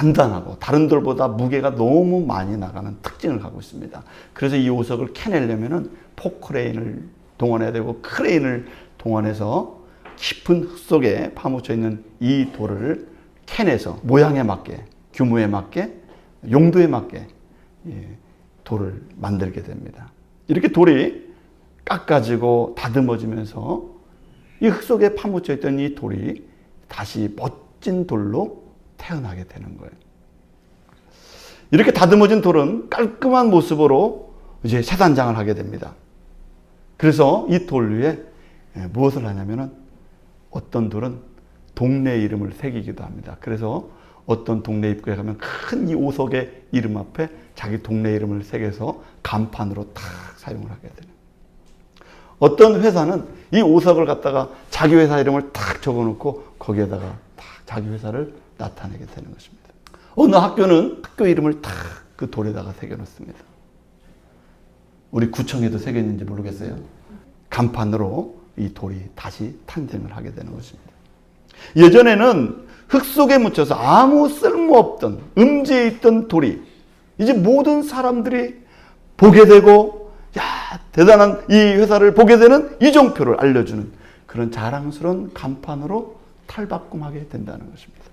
단단하고 다른 돌보다 무게가 너무 많이 나가는 특징을 갖고 있습니다. 그래서 이 오석을 캐내려면은 포크레인을 동원해야 되고 크레인을 동원해서 깊은 흙 속에 파묻혀 있는 이 돌을 캐내서 모양에 맞게 규모에 맞게 용도에 맞게 예, 돌을 만들게 됩니다. 이렇게 돌이 깎아지고 다듬어지면서 이 흙 속에 파묻혀 있던 이 돌이 다시 멋진 돌로 태어나게 되는 거예요. 이렇게 다듬어진 돌은 깔끔한 모습으로 이제 새 단장을 하게 됩니다. 그래서 이 돌 위에 예, 무엇을 하냐면은 어떤 돌은 동네 이름을 새기기도 합니다. 그래서 어떤 동네 입구에 가면 큰 이 오석의 이름 앞에 자기 동네 이름을 새겨서 간판으로 탁 사용을 하게 되는. 어떤 회사는 이 오석을 갖다가 자기 회사 이름을 탁 적어놓고 거기에다가 탁 자기 회사를 나타내게 되는 것입니다. 어느 학교는 학교 이름을 탁그 돌에다가 새겨놓습니다. 우리 구청에도 새겼는지 모르겠어요. 간판으로 이 돌이 다시 탄생을 하게 되는 것입니다. 예전에는 흙 속에 묻혀서 아무 쓸모없던 음지에 있던 돌이 이제 모든 사람들이 보게 되고 야 대단한 이 회사를 보게 되는 이정표를 알려주는 그런 자랑스러운 간판으로 탈바꿈하게 된다는 것입니다.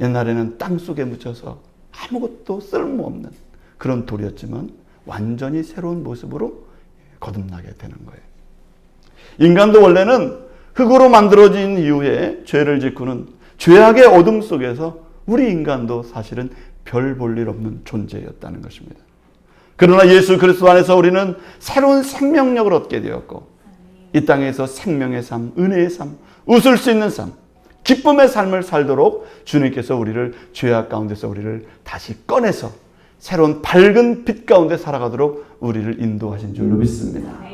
옛날에는 땅 속에 묻혀서 아무것도 쓸모없는 그런 돌이었지만 완전히 새로운 모습으로 거듭나게 되는 거예요. 인간도 원래는 흙으로 만들어진 이후에 죄를 짓고는 죄악의 어둠 속에서 우리 인간도 사실은 별 볼 일 없는 존재였다는 것입니다. 그러나 예수 그리스도 안에서 우리는 새로운 생명력을 얻게 되었고 이 땅에서 생명의 삶, 은혜의 삶, 웃을 수 있는 삶, 기쁨의 삶을 살도록 주님께서 우리를 죄악 가운데서 우리를 다시 꺼내서 새로운 밝은 빛 가운데 살아가도록 우리를 인도하신 줄로 믿습니다.